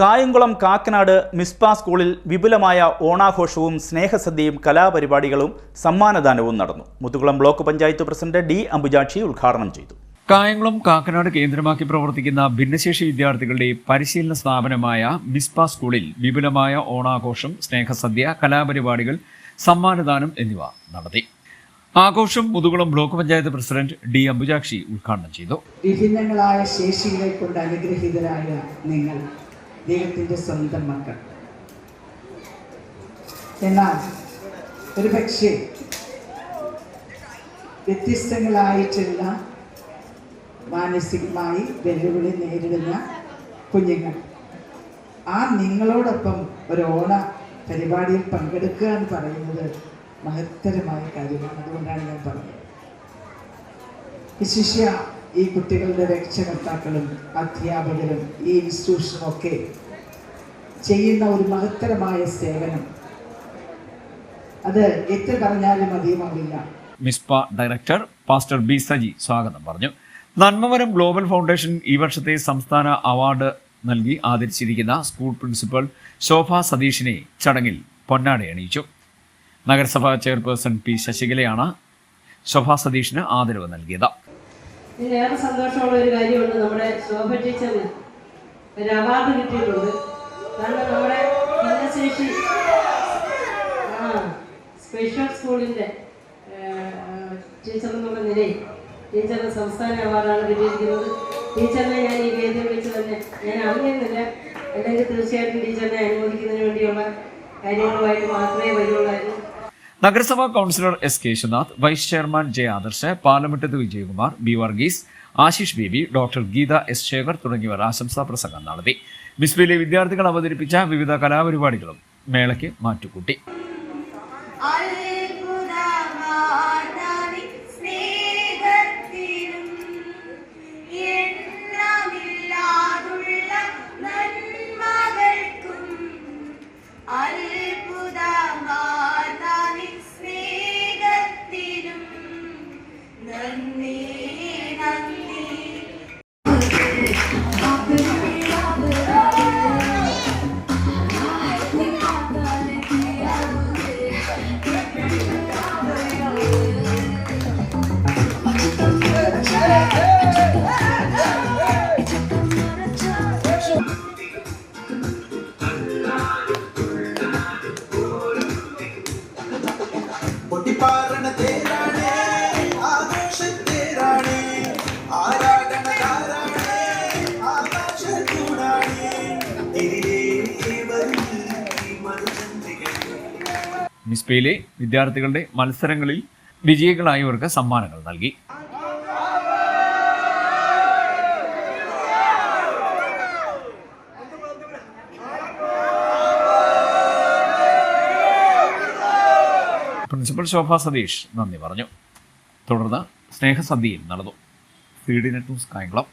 Kayamkulam Kakkanad Mizpah സ്കൂളിൽ വിപുലമായ ഓണാഘോഷവും സ്നേഹസദ്യയും കലാപരിപാടികളും സമ്മാനദാനവും നടന്നു. Muthukulam block panchayat president D Ambujakshi ഉദ്ഘാടനം ചെയ്തു. കായംകുളം കാക്കനാട് കേന്ദ്രമാക്കി പ്രവർത്തിക്കുന്ന ഭിന്നശേഷി വിദ്യാർത്ഥികളുടെ പരിശീലന സ്ഥാപനമായ മിസ്പാ സ്കൂളിൽ വിപുലമായ ഓണാഘോഷം സ്നേഹസദ്യ കലാപരിപാടികൾ സമ്മാനദാനം എന്നിവ നടത്തി. ആഘോഷം Muthukulam block panchayat president D Ambujakshi ഉദ്ഘാടനം ചെയ്തു. വിഭിന്നങ്ങളായ ശേഷികളെ കൊണ്ട് അനുഗ്രഹീതരായ നിങ്ങൾ ദൈവത്തിന്റെ സ്വന്തം മക്കൾ. എന്നാൽ ഒരു പക്ഷേ വ്യത്യസ്തങ്ങളായിട്ടുള്ള മാനസികമായി വെല്ലുവിളി നേരിടുന്ന കുഞ്ഞുങ്ങൾ. ആ നിങ്ങളോടൊപ്പം ഒരു ഓണ പരിപാടിയിൽ പങ്കെടുക്കുക എന്ന് പറയുന്നത് മഹത്തരമായ കാര്യമാണ്. അതുകൊണ്ടാണ് ഞാൻ പറഞ്ഞത്. വിശിഷ്യ ഈ കുട്ടികളുടെ രക്ഷകർത്താക്കളും അധ്യാപകരും ഈ ഇൻസ്റ്റിറ്റ്യൂഷനും ഒക്കെ ചെയ്യുന്ന ഒരു മഹത്തരമായ സേവനം. അത് എത്ര പറഞ്ഞാലും അധികമാവില്ല Mizpah director pastor B Saji സ്വാഗതം പറഞ്ഞു. നന്മവരം ഗ്ലോബൽ ഫൗണ്ടേഷൻ ഈ വർഷത്തെ സംസ്ഥാന അവാർഡ് നൽകി ആദരിച്ചിരിക്കുന്ന സ്കൂൾ പ്രിൻസിപ്പൽ ശോഭ സതീഷിനെ ചടങ്ങിൽ പൊന്നാടെ അണിയിച്ചു നഗരസഭാ ചെയർപേഴ്സൺ പി ശശികലയാണ് ശോഭ സതീഷിന് ആദരവ് നൽകിയത്. ഇതിലേറെ സന്തോഷമുള്ള ഒരു കാര്യമുണ്ട് നമ്മുടെ ശോഭ ടീച്ചറിന്. ഒരു അവാർഡ് കിട്ടിയിട്ടുണ്ട്. കാരണം നമ്മുടെ ഭിന്നശേഷി ആ സ്പെഷ്യൽ സ്കൂളിന്റെ ടീച്ചർ എന്നുള്ള നിലയിൽ. ടീച്ചറിന് സംസ്ഥാന അവാർഡാണ് കിട്ടിയിരിക്കുന്നത്. ടീച്ചറിനെ ഞാൻ ഈ വേദി വിളിച്ച് തന്നെ ഞാൻ അറിയുന്നില്ല. അല്ലെങ്കിൽ തീർച്ചയായിട്ടും ടീച്ചറിനെ അനുമോദിക്കുന്നതിന് വേണ്ടിയുള്ള കാര്യങ്ങളുമായിട്ട് മാത്രമേ വരുള്ളായിരുന്നു. നഗരസഭാ councillor S Keshunath vice chairman J Adarsh parliament Vijayakumar B Varghese Ashish Baby doctor Geetha S Shekhar തുടങ്ങിയവർ ആശംസാ പ്രസംഗം നടത്തി. ബിസ്ബിയിലെ വിദ്യാർത്ഥികൾ അവതരിപ്പിച്ച വിവിധ കലാപരിപാടികളും മേളയ്ക്ക് മാറ്റുകൂട്ടി. നന്ദി മിസ്ബയിലെ വിദ്യാർത്ഥികളുടെ മത്സരങ്ങളിൽ വിജയികളായവർക്ക് സമ്മാനങ്ങൾ നൽകി. പ്രിൻസിപ്പൽ ശോഭ സതീഷ് നന്ദി പറഞ്ഞു. തുടർന്ന് സ്നേഹസദ്യയും നടന്നു. C D Kayamkulam.